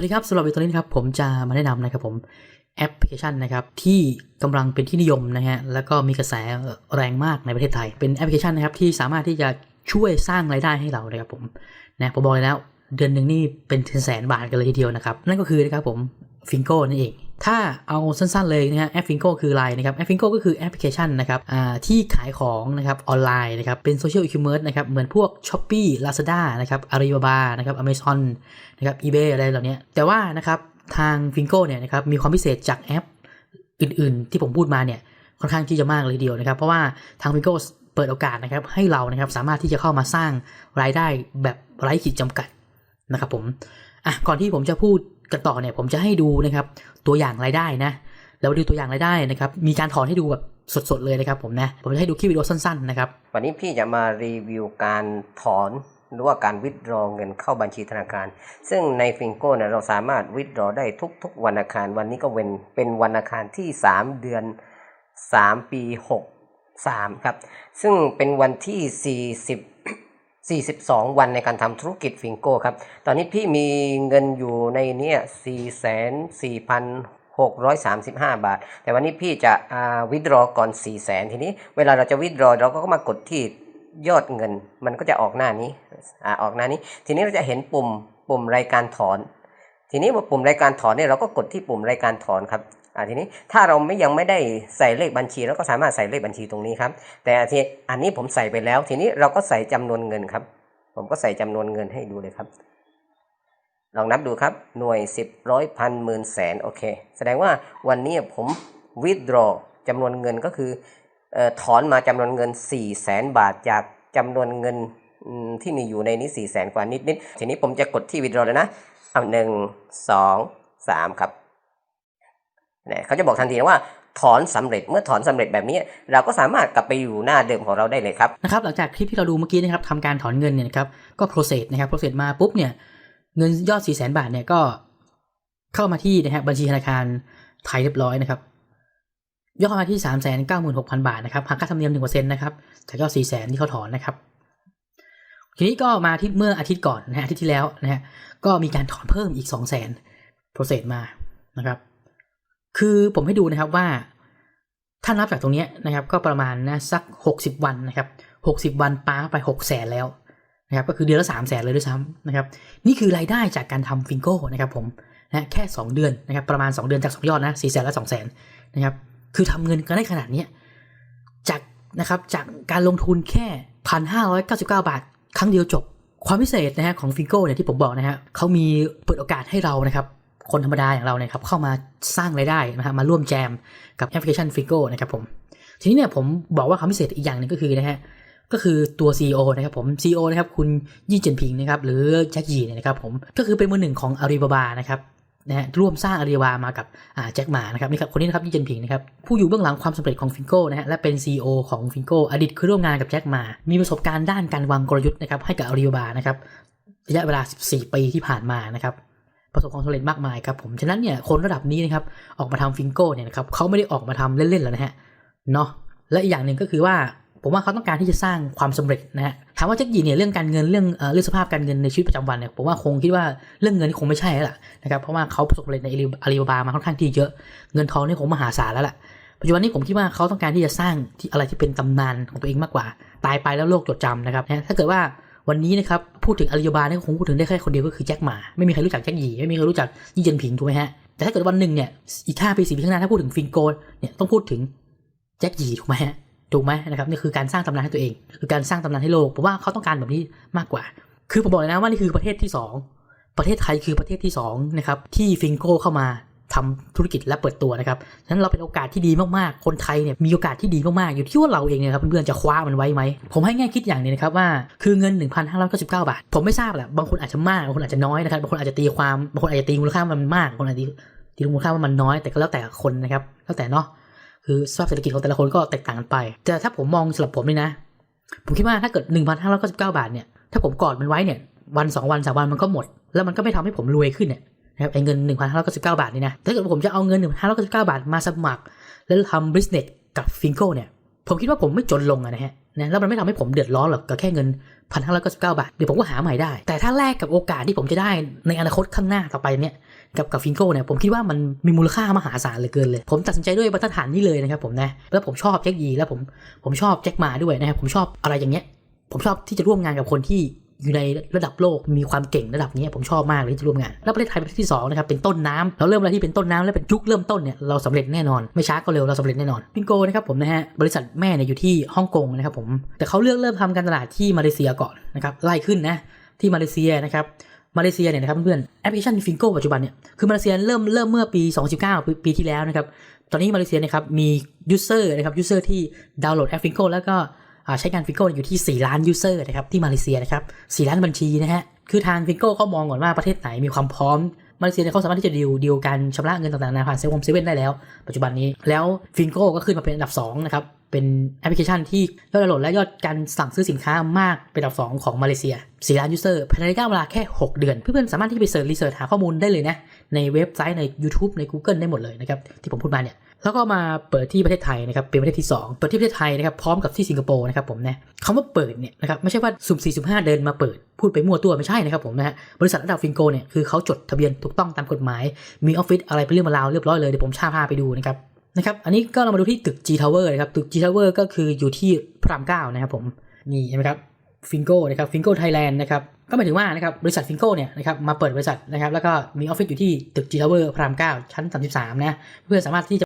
สวัสดีครับสำหรับวิดีโอนี้นครับผมจะมาแนะนำนะครับผมแอปพลิเคชันนะครับที่กำลังเป็นที่นิยมนะฮะแล้วก็มีกระแสแรงมากในประเทศไทย เป็นแอปพลิเคชันนะครับที่สามารถที่จะช่วยสร้างรายได้ให้เรานะครับผมนะผมบอกเลยแล้ว เดือนหนึ่งนี่เป็นแสนบาทกันเลยทีเดียวนะครับนั่นก็คือนะครับผมฟิงโก้นั่นเอง ถ้าเอาสั้นๆเลยนะฮะแอปฟิงโก้คืออะไรนะครับแอปฟิงโก้ก็คือแอปพลิเคชันนะครับที่ขายของนะครับออนไลน์นะครับเป็นโซเชียลอีคอมเมิร์ซนะครับเหมือนพวก s h อ p e e Lazada นะครับอาลีบาบานะครับ Amazon นะครับ eBay อะไรเหล่านี้แต่ว่านะครับทางฟิงโก้เนี่ยนะครับมีความพิเศษจากแอปอื่นๆ ที่ผมพูดมาเนี่ยค่อนข้างที่จะมากเลยเดียวนะครับ เพราะว่าทางฟิงโก้เปิดโอกาสนะครับให้เรานะครับสามารถที่จะเข้ามาสร้างรายได้แบบไร้ขีดจำกัดนะครับผมอะก่อนที่ผมจะพูด กันต่อเนี่ยผมจะให้ดูนะครับ ตัวอย่างรายได้นะแล้วดูตัวอย่างรายได้นะครับ มีการถอนให้ดูแบบสดๆเลยนะครับผมนะ ผมจะให้ดูคลิปวิดีโอสั้นๆนะครับ วันนี้พี่จะมารีวิวการถอนหรือว่าการวิดรอเงินเข้าบัญชีธนาคาร ซึ่งในฟิงโก้เนี่ยเราสามารถวิดรอได้ทุก ๆ วันอังคาร วันนี้ก็เป็นเป็นวันอังคารที่ 3 เดือน 3 ปี 63 ครับ ซึ่งเป็นวันที่ 40 42 วันในการทำธุรกิจฟิงโก้ครับ ตอนนี้พี่มีเงินอยู่ในเนี้ย4 4 635 บาท แต่วันนี้พี่จะวิดรอก่อน 4 0 0แสนทีนี้ เวลาเราจะวิดรอเราก็มากดที่ยอดเงิน มันก็จะออกหน้านี้อ่าออกหน้านี้ ทีนี้เราจะเห็นปุ่มปุ่มรายการถอน ทีนี้ปุ่มรายการถอนเนี่ยเราก็กดที่ปุ่มรายการถอนครับ อ่าทีนี้ถ้าเราไม่ยังไม่ได้ใส่เลขบัญชีเราก็สามารถใส่เลขบัญชีตรงนี้ครับ แต่ทีอันนี้ผมใส่ไปแล้ว ทีนี้เราก็ใส่จำนวนเงินครับ ผมก็ใส่จำนวนเงินให้ดูเลยครับ ลองนับดูครับหน่วยสิบร้อยพันหมื่นแสนโอเค แสดงว่าวันนี้ผม withdraw จำนวนเงินก็คืออถอนมาจำนวนเงิน4ี่แสนบาทจากจำนวนเงินที่มีอยู่ในนี้4ี่แสนกว่านิดนิดๆทีนี้ผมจะกดที่ withdraw เลยนะ เอาหนึ่งสองสามครับ นี่ยเขาจะบอกทันทีนะว่าถอนสำเร็จเมื่อถอนสำเร็จแบบนี้ เราก็สามารถกลับไปอยู่หน้าเดิมของเราได้เลยครับนะครับหลังจากคลิปที่เราดูเมื่อกี้นะครับทำการถอนเงินเนี่ยครับก็ process นะครับ process มาปุ๊บเนี่ยเงินยอด4 0 0 0 0 0บาทเนี่ยก็เข้ามาที่นะฮะบัญชีธนาคารไทยเรียบร้อยนะครับยอดเข้ามาที่ 3 9 6 0 0 0 บาทนะครับหักค่าธรรมเนียม1%นะครับจากยอด4 0 0 0 0 0ที่เขาถอนนะครับ ทีนี้ก็มาที่เมื่ออาทิตย์ก่อนนะฮะอาทิตย์ที่แล้วนะฮะก็มีการถอนเพิ่มอีก 2 0 0 0 0 0 process มานะครับ คือผมให้ดูนะครับว่า ถ้านับจากตรงนี้นะครับ ก็ประมาณนะสัก 60 วันนะครับ 60 วันป้าไป6แสนแล้วนะครับ ก็คือเดือนละ3แสนเลยด้วยซ้ำนะครับ นี่คือรายได้จากการทำฟิงโก้นะครับผมนะแค่ 2 เดือนนะครับ ประมาณ 2 เดือนจาก 2 ยอดนะ4แสนและ2แสนนะครับ คือทำเงินกันได้ขนาดนี้จากนะครับจากการลงทุนแค่ 1,599 บาท ครั้งเดียวจบ ความพิเศษนะฮะของฟิงโก้เนี่ยที่ผมบอกนะฮะเขามีเปิดโอกาสให้เรานะครับ คนธรรมดาอย่างเราเนี่ยครับเข้ามาสร้างรายได้นะฮะมาร่วมแจมกับแอปพลิเคชันฟิงโก้นะครับผมทีนี้เนี่ยผมบอกว่าความพิเศษอีกอย่างหนึ่งก็คือนะฮะก็คือตัว CEO นะครับผม CEO นะครับคุณยี่เจินผิงนะครับหรือแจ็คยีเนี่ยนะครับผมก็คือเป็นมือหนึ่งของอาลีบาบานะครับนะฮะร่วมสร้างอาลีบาบามากับอ่าแจ็คหมานะครับนี่ครับคนนี้นะครับยี่เจินผิงนะครับผู้อยู่เบื้องหลังความสำเร็จของฟิงโก้นะฮะและเป็น CEO ของฟิงโก้อดีตเคยร่วมงานกับแจ็คหมา มีประสบการณ์ด้านการวางกลยุทธ์นะครับให้กับอาลีบาบานะครับระยะเวลา 14 ปีที่ผ่านมานะครับ ประสบความสำเร็จมากมายครับผมฉะนั้นเนี่ยคนระดับนี้นะครับออกมาทำฟิงโก้เนี่ยนะครับเขาไม่ได้ออกมาทำเล่นๆแล้วนะฮะเนาะและอีกอย่างหนึ่งก็คือว่าผมว่าเขาต้องการที่จะสร้างความสำเร็จนะฮะถามว่าแจ็คยีเนี่ยเรื่องการเงินเรื่องเอ่อเรื่องสภาพการเงินในชีวิตประจำวันเนี่ยผมว่าคงคิดว่าเรื่องเงินนี่คงไม่ใช่แล้วล่ะนะครับเพราะว่าเขาประสบความสำเร็จในอาลีบาบามาค่อนข้างที่เยอะเงินทองนี่คงมหาศาลแล้วล่ะปัจจุบันนี้ผมคิดว่าเขาต้องการที่จะสร้างที่อะไรที่เป็นตำนานของตัวเองมากกว่า ตายไปแล้วโลกจดจำนะครับนะถ้าเกิดว่า วันนี้นะครับพูดถึงอาลีบาบาเนี่ยคงพูดถึงได้แค่คนเดียวก็คือแจ็คหมาไม่มีใครรู้จักแจ็คหยีไม่มีใครรู้จักยี่เจินผิงถูกไหมฮะแต่ถ้าเกิดวันหนึ่งเนี่ยอีกห้าปีสี่ปีข้างหน้าถ้าพูดถึงฟิงโกเนี่ยต้องพูดถึงแจ็คหยีถูกไหมฮะถูกไหมนะครับนี่คือการสร้างตำนานให้ตัวเอง คือการสร้างตำนานให้โลกผมว่าเขาต้องการแบบนี้มากกว่า คือผมบอกเลยนะว่านี่คือประเทศที่สองประเทศไทยคือประเทศที่สองนะครับที่ฟิงโกเข้ามา ทำธุรกิจและเปิดตัวนะครับฉะนั้นเราเป็นโอกาสที่ดีมากๆ คนไทยเนี่ยมีโอกาสที่ดีมากๆ อยู่ที่ว่าเราเองเนี่ยครับเพื่อนๆจะคว้ามันไว้ไหม ผมให้แง่คิดอย่างนึงนะครับว่าคือเงิน 1,599 บาท ผมไม่ทราบแหละบางคนอาจจะมาก บางคนอาจจะน้อยนะครับ บางคนอาจจะตีความ บางคนอาจจะตีมูลค่ามันมากบางคนอาจจะตีมูลค่าว่ามันน้อย แต่ก็แล้วแต่คนนะครับ แล้วแต่เนาะ คือสภาพเศรษฐกิจของแต่ละคนก็แตกต่างกันไป แต่ถ้าผมมองสำหรับผมนี่นะ ผมคิดว่าถ้าเกิด 1,599 บาทเนี่ย ถ้าผมกอดมันไว้เนี่ย วันสองวันสามวันมันก็หมด แล้วมันก็ไม่ทำให้ผมรวยขึ้นเนี่ย นะครับไอ้เงิน 1,599 บาทนี่นะถ้าเกิดผมจะเอาเงิน 1,599 บาทมาสมัคร แล้วทำ business กับฟิงโก้เนี่ยผมคิดว่าผมไม่จนลงอะนะฮะนะแล้วมันไม่ทำให้ผมเดือดร้อนหรอกกับแค่เงินพันห้าร้อยเก้าสิบเก้าบาท เดี๋ยวผมก็หาใหม่ได้ แต่ถ้าแลกกับโอกาสที่ผมจะได้ในอนาคตข้างหน้าต่อไปเนี่ยกับกับฟิงโก้เนี่ยผมคิดว่ามันมีมูลค่ามหาศาลเหลือเกินเลย ผมตัดสินใจด้วยบรรทัดฐานนี้เลยนะครับผมนะแล้วผมชอบแจ็คยีแล้วผมผมชอบแจ็คมาด้วยนะครับผมชอบอะไรอย่างเงี้ยผมชอบที่จะร่วมงานกับคนที่ อยู่ในระดับโลกมีความเก่งระดับนี้ผมชอบมากเลยที่จะร่วมงานแล้วประเทศไทยเป็นประเทศที่สองนะครับเป็นต้นน้ำเราเริ่มอะไรที่เป็นต้นน้ำและเป็นยุคเริ่มต้นเนี่ยเราสำเร็จแน่นอนไม่ช้าก็เร็วเราสำเร็จแน่นอนพิงโกนะครับผมนะฮะบริษัทแม่เนี่ยอยู่ที่ฮ่องกงนะครับผมแต่เขาเลือกเริ่มทำการตลาดที่มาเลเซียก่อนนะครับไล่ขึ้นนะที่มาเลเซียนะครับมาเลเซียเนี่ยนะครับเพื่อนแอปพลิเคชันฟิงโกปัจจุบันเนี่ยคือมาเลเซียเริ่มเริ่มเมื่อปี 2019 ปีปีที่แล้วนะครับตอนนี้มาเลเซียนะครับมียูเซอร์นะครับยูเซอร์ที่ดาวน์โหลดแอปฟิงโกแล้วก็ ใช้งานฟิงโก้อยู่ที่ 4 ล้านยูเซอร์นะครับที่มาเลเซียนะครับ4ล้านบัญชีนะฮะคือทางฟิงโก้เขามองก่อนว่าประเทศไหนมีความพร้อมมาเลเซียเนี่ยเขาสามารถที่จะดีลดีลการชำระเงินต่างๆนานผ่านเซเว่นเซเว่นได้แล้ว ปัจจุบันนี้แล้วฟิงโก้ก็ขึ้นมาเป็นอันดับ2นะครับเป็นแอปพลิเคชันที่ยอดดาวน์โหลดและยอดการสั่งซื้อสินค้ามากเป็นอันดับ 2 ของมาเลเซีย4ล้านยูเซอร์ภายในระยะเวลาแค่ 6 เดือน เพื่อนๆสามารถที่ไปเสิร์ชรีเสิร์ชหาข้อมูลได้เลยนะในเว็บไซต์ใน YouTube ใน Google ได้หมดเลยนะครับที่ผมพูดมาเนี่ย แล้วก็มาเปิดที่ประเทศไทยนะครับเป็นประเทศที่ 2 เปิดที่ประเทศไทยนะครับพร้อมกับที่สิงคโปร์นะครับผมนะคำว่าเปิดเนี่ยนะครับไม่ใช่ว่าสุ่มสี่สุ่มห้าเดินมาเปิด พูดไปมั่วตัวไม่ใช่นะครับผมนะฮะบริษัทระดับฟิงโกเนี่ยคือเขาจดทะเบียนถูกต้องตามกฎหมาย มีออฟฟิศอะไรเป็นเรื่องมาราวเรียบร้อยเลยเดี๋ยวผมชาพาไปดูนะครับนะครับอันนี้ก็เรามาดูที่ตึก G Tower นะครับตึก G Tower ก็คืออยู่ที่พระรามเก้านะครับผมนี่เห็นไหมครับฟิงโกนะครับฟิงโกไทยแลนด์นะครับก็หมายถึงว่านะครับบริษัทฟิงโกเนี่ยนะครับมาเปิดบริษัทนะครับแล้วก็มีออฟฟิศอยู่ที่ตึก G Tower พระรามเก้าชั้น 33นะเพื่อสามารถที่จะ